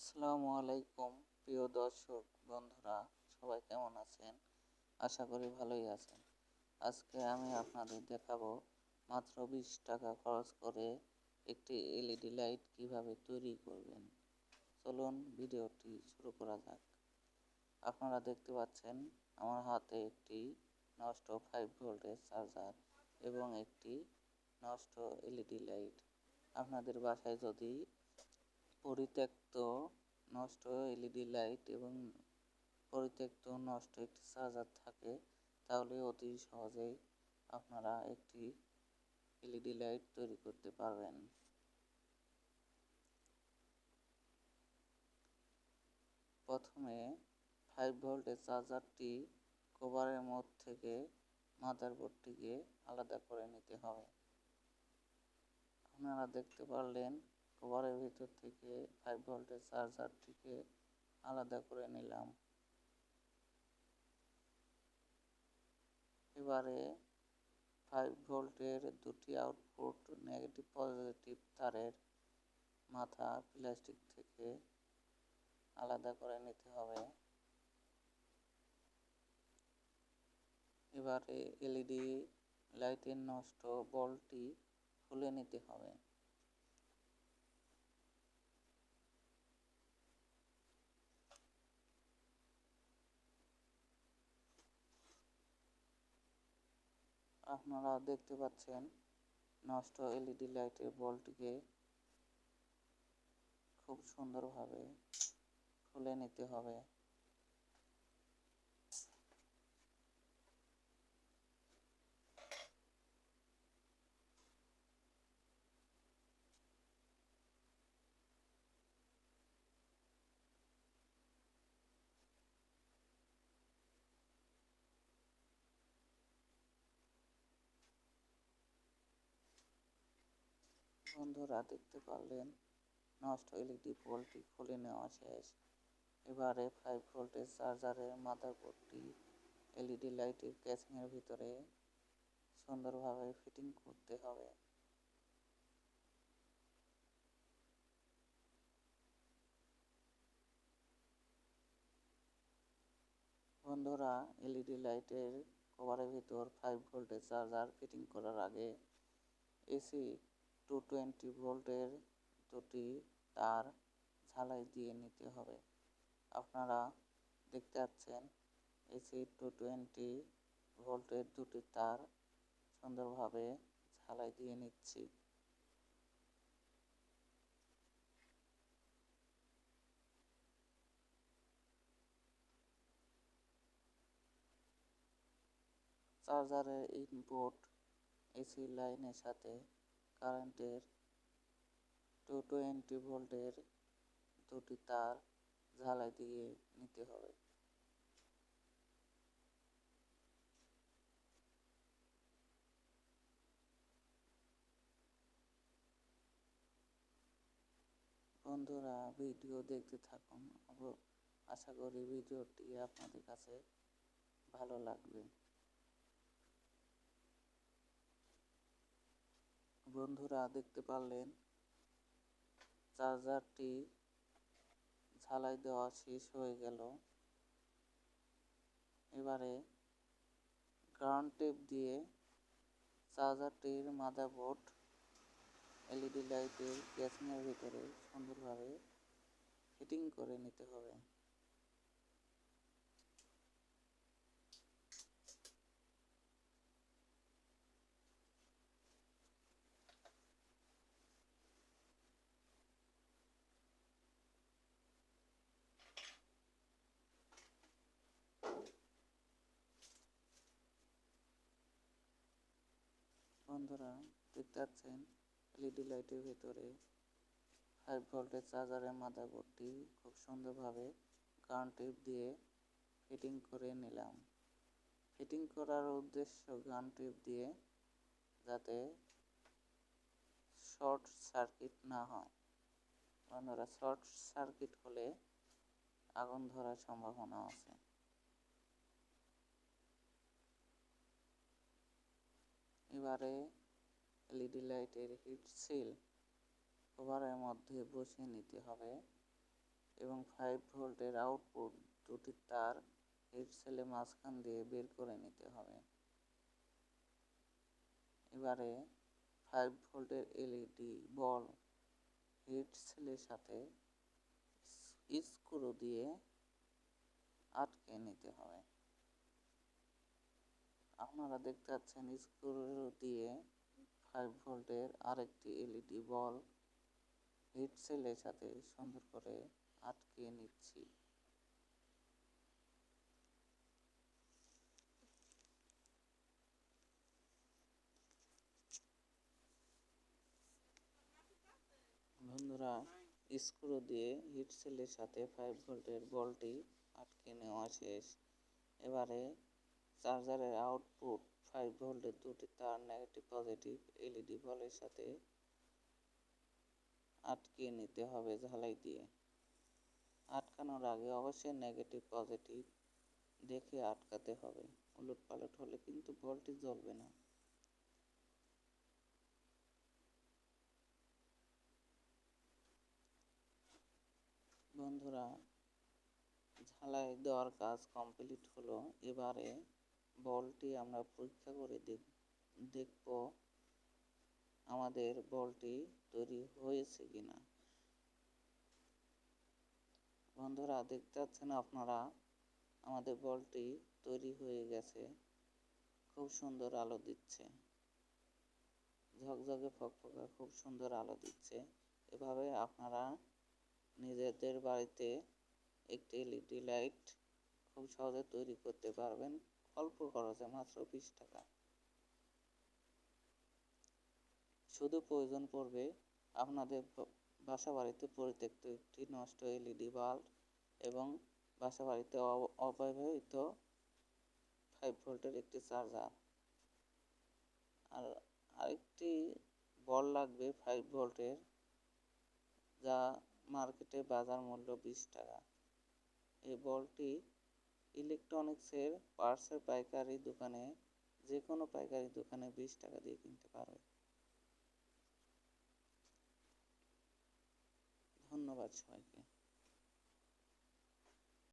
আসসালামু আলাইকুম, প্রিয় দর্শক, বন্ধুরা, সবাই কেমন আছেন? আশা করি ভালোই আছেন। আজকে আমি আপনাদের দেখাবো মাত্র বিশ টাকা খরচ করে একটি এলইডি লাইট কীভাবে তৈরি করবেন। চলুন ভিডিওটি শুরু করা যাক। আপনারা দেখতে পাচ্ছেন, আমার হাতে একটি নষ্ট ফাইভ ভোল্টের চার্জার এবং একটি নষ্ট এলইডি লাইট। আপনাদের বাসায় যদি পরিত্যক্ত নষ্ট এলইডি লাইট এবং পরিত্যক্ত নষ্ট একটি চার্জার থাকে, তাহলে অতি সহজেই আপনারা একটি এলইডি লাইট তৈরি করতে পারবেন। প্রথমে ফাইভ ভোল্টের চার্জারটি কভারের মধ্যে থেকে মাদারবোর্ডটিকে আলাদা করে নিতে হবে। আপনারা দেখতে পারলেন কভারের ভিতর থেকে ফাইভ ভোল্টের চার্জারটিকে আলাদা করে নিলাম। এবারে ফাইভ ভোল্টের দুটি আউটপুট নেগেটিভ পজিটিভ তারের মাথা প্লাস্টিক থেকে আলাদা করে নিতে হবে। এবারে এলইডি লাইটের নষ্ট বলটি খুলে নিতে হবে। আপনারা দেখতে পাচ্ছেন নষ্ট এলইডি লাইটের বলটিকে খুব সুন্দরভাবে খুলে নিতে হবে। বন্ধুরা দেখতে পারলেন, নষ্ট এলইডি পোলটি খুলে নেওয়া শেষ। এবারে ফাইভ ভোল্টের চার্জারের মাদারবোর্ডটি এলইডি লাইটের ক্যাসিংয়ের ভিতরে সুন্দরভাবে ফিটিং করতে হবে। বন্ধুরা এলইডি লাইটের কভারের ভিতর ফাইভ ভোল্টের চার্জার ফিটিং করার আগে এসি টু টোয়েন্টি ভোল্টের দুটি তার ঝালাই দিয়ে নিতে হবে। আপনারা দেখতে পাচ্ছেন এসি টু টোয়েন্টি ভোল্টের দুটি তার সুন্দরভাবে ঝালাই দিয়ে নিচ্ছি। চার্জারের ইনপুট এসি লাইনের সাথে কারেন্টের টু টোয়েন্টি ভোল্টের দুটি তার ঝালাই দিয়ে নিতে হবে। বন্ধুরা, ভিডিও দেখতে থাকুন। আশা করি ভিডিওটি আপনাদের কাছে ভালো লাগবে। বন্ধুরা দেখতে পারলেন, চার্জারটি ঝালাই দেওয়া শেষ হয়ে গেল। এবারে গ্রাউন্ড টেপ দিয়ে চার্জারটির মাদারবোর্ড, এলইডি লাইটের ক্যাসিংয়ের ভিতরে সুন্দরভাবে ফিটিং করে নিতে হবে। বন্ধুরা, দেখতে পাচ্ছেন? এলইডি লাইটের ভেতরে ফাইভ ভোল্টের চার্জারের মাদারবোর্ডটি খুব সুন্দরভাবে গান টিপ দিয়ে ফিটিং করে নিলাম। ফিটিং করার উদ্দেশ্য গান টিপ দিয়ে যাতে শর্ট সার্কিট না হয়। বন্ধুরা শর্ট সার্কিট হলে আগুন ধরার সম্ভাবনা আছে। এবারে এলইডি লাইটের হিট সিল কভারের মধ্যে বসিয়ে নিতে হবে এবং ফাইভ ভোল্টের আউটপুট দুটি তার হেড সেলে মাঝখান দিয়ে বের করে নিতে হবে। এবারে ফাইভ ভোল্টের এলইডি বল হেড সেলের সাথে স্ক্রু দিয়ে আটকে নিতে হবে। আপনারা দেখতে পাচ্ছেন স্ক্রু দিয়ে ফাইভ ভোল্টের আরেকটি এলইডি বল হিট সেলের সাথে সুন্দর করে আটকে নিচ্ছি। বন্ধুরা, স্ক্রু দিয়ে হিট সেলের সাথে ফাইভ ভোল্টের বলটি আটকে নেওয়া শেষ। এবারে চার্জারের আউটপুট ফাইভ ভোল্টের দুটি, তার নেগেটিভ পজিটিভ এলইডি বলের সাথে আটকে নিতে হবে ঝালাই দিয়ে। আটকানোর আগে অবশ্যই নেগেটিভ পজিটিভ দেখে আটকাতে হবে। উলট পালট হলে কিন্তু বলটি জ্বলবে না। বন্ধুরা, ঝালাই দেওয়ার কাজ কমপ্লিট হলো। এবারে বলটি আমরা পরীক্ষা করে দেখব আমাদের বলটি তৈরি হয়েছে কিনা। বন্ধুরা, দেখতে পাচ্ছেন আপনারা, আমাদের বলটি তৈরি হয়ে গেছে। খুব সুন্দর আলো দিচ্ছে। ঝকঝকে ফকফকা খুব সুন্দর আলো দিচ্ছে। এভাবে আপনারা নিজেদের বাড়িতে একটি এলইডি লাইট খুব সহজে তৈরি করতে পারবেন। অল্প খরচে মাত্র বিশ টাকা। শুধু প্রয়োজন পড়বে আপনাদের বাসা বাড়িতে পরিত্যক্ত একটি নষ্ট এলইডি বাল্ব এবং বাসা বাড়িতে অব্যবহৃত ফাইভ ভোল্টের একটি চার্জার আর আরেকটি বল লাগবে ফাইভ ভোল্টের যা মার্কেটে বাজার মূল্য বিশ টাকা। এই বলটি ইলেকট্রনিক্সের পার্টসের পাইকারি দোকানে যে কোনো পাইকারি দোকানে বিশ টাকা দিয়ে কিনতে পারবে। ধন্যবাদ সবাইকে।